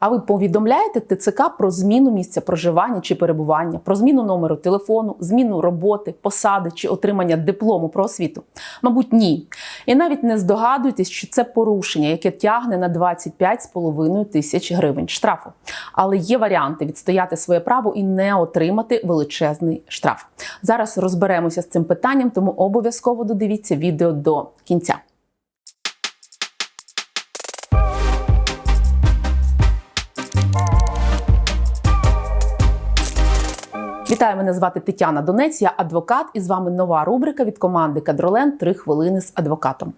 А ви повідомляєте ТЦК про зміну місця проживання чи перебування, про зміну номеру телефону, зміну роботи, посади чи отримання диплому про освіту? Мабуть, ні. І навіть не здогадуйтесь, що це порушення, яке тягне на 25,5 тисяч гривень штрафу. Але є варіанти відстояти своє право і не отримати величезний штраф. Зараз розберемося з цим питанням, тому обов'язково додивіться відео до кінця. Вітаю, мене звати Тетяна Донець, я адвокат, і з вами нова рубрика від команди Кадролен Три хвилини з адвокатом.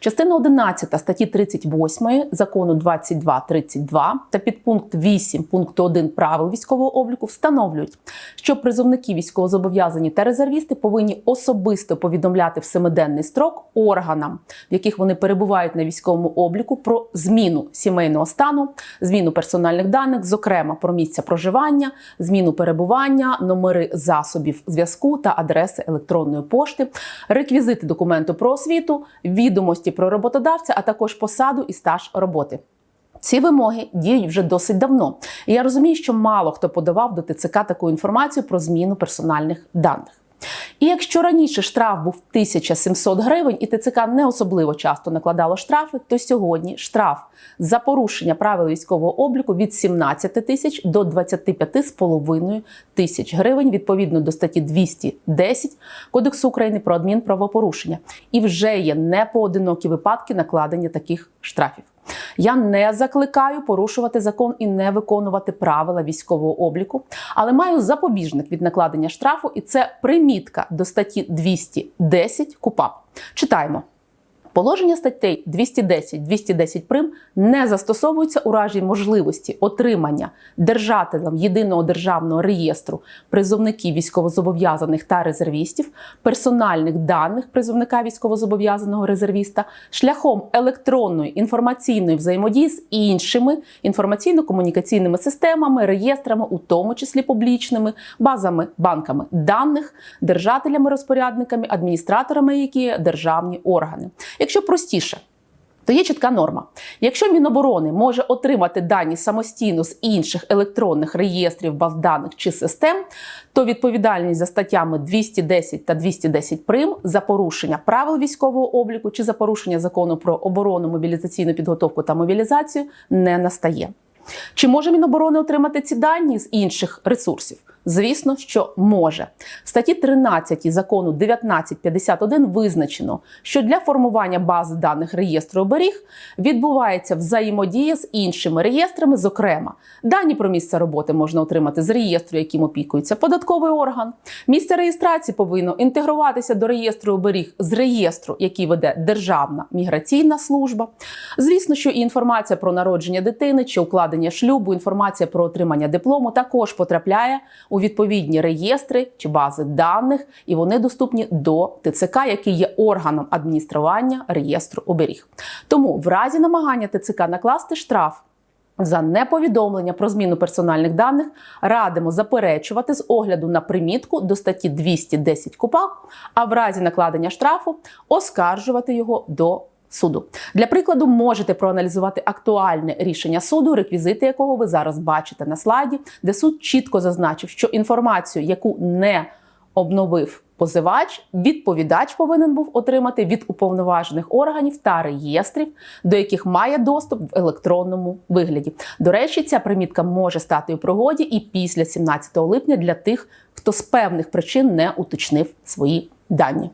Частина 11 статті 38 закону 2232 та підпункт 8 пункту 1 правил військового обліку встановлюють, що призовники військовозобов'язані та резервісти повинні особисто повідомляти в семиденний строк органам, в яких вони перебувають на військовому обліку, про зміну сімейного стану, зміну персональних даних, зокрема про місця проживання, зміну перебування, номери засобів зв'язку та адреси електронної пошти, реквізити документу про освіту, відомості про роботодавця, а також посаду і стаж роботи. Ці вимоги діють вже досить давно. І я розумію, що мало хто подавав до ТЦК таку інформацію про зміну персональних даних. І якщо раніше штраф був 1700 гривень, і ТЦК не особливо часто накладало штрафи, то сьогодні штраф за порушення правил військового обліку від 17 тисяч до 25,5 тисяч гривень відповідно до статті 210 Кодексу України про адмінправопорушення. І вже є непоодинокі випадки накладення таких штрафів. Я не закликаю порушувати закон і не виконувати правила військового обліку, але маю запобіжник від накладення штрафу, і це примітка до статті 210 КУПАП. Читаємо. Положення статей 210, 210 прим не застосовуються у разі можливості отримання держателем єдиного державного реєстру призовників військовозобов'язаних та резервістів, персональних даних призовника військовозобов'язаного резервіста шляхом електронної інформаційної взаємодії з іншими інформаційно-комунікаційними системами, реєстрами, у тому числі публічними, базами, банками даних, держателями, розпорядниками, адміністраторами, які державні органи. Якщо простіше, то є чітка норма. Якщо Міноборони може отримати дані самостійно з інших електронних реєстрів, баз даних чи систем, то відповідальність за статтями 210 та 210 прим за порушення правил військового обліку чи за порушення закону про оборону, мобілізаційну підготовку та мобілізацію не настає. Чи може Міноборони отримати ці дані з інших ресурсів? Звісно, що може. В статті 13 закону 1951 визначено, що для формування бази даних реєстру оберіг відбувається взаємодія з іншими реєстрами. Зокрема, дані про місце роботи можна отримати з реєстру, яким опікується податковий орган. Місце реєстрації повинно інтегруватися до реєстру оберіг з реєстру, який веде Державна міграційна служба. Звісно, що і інформація про народження дитини чи укладення шлюбу, інформація про отримання диплому також потрапляє у відповідні реєстри чи бази даних, і вони доступні до ТЦК, який є органом адміністрування реєстру оберіг. Тому в разі намагання ТЦК накласти штраф. За неповідомлення про зміну персональних даних радимо заперечувати з огляду на примітку до статті 210 КУПАП, а в разі накладення штрафу оскаржувати його до суду. Для прикладу, можете проаналізувати актуальне рішення суду, реквізити якого ви зараз бачите на слайді, де суд чітко зазначив, що інформацію, яку не обновив позивач, відповідач повинен був отримати від уповноважених органів та реєстрів, до яких має доступ в електронному вигляді. До речі, ця примітка може стати у пригоді і після 17 липня для тих, хто з певних причин не уточнив свої дані.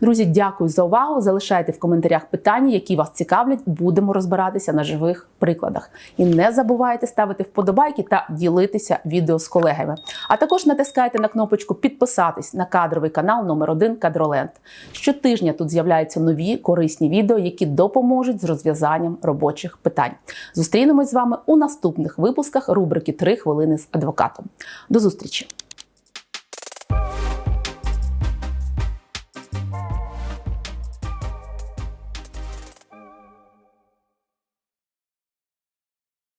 Друзі, дякую за увагу. Залишайте в коментарях питання, які вас цікавлять. Будемо розбиратися на живих прикладах. І не забувайте ставити вподобайки та ділитися відео з колегами. А також натискайте на кнопочку підписатись на кадровий канал номер 1 Кадроленд. Щотижня тут з'являються нові корисні відео, які допоможуть з розв'язанням робочих питань. Зустрінемось з вами у наступних випусках рубрики «3 хвилини з адвокатом. До зустрічі!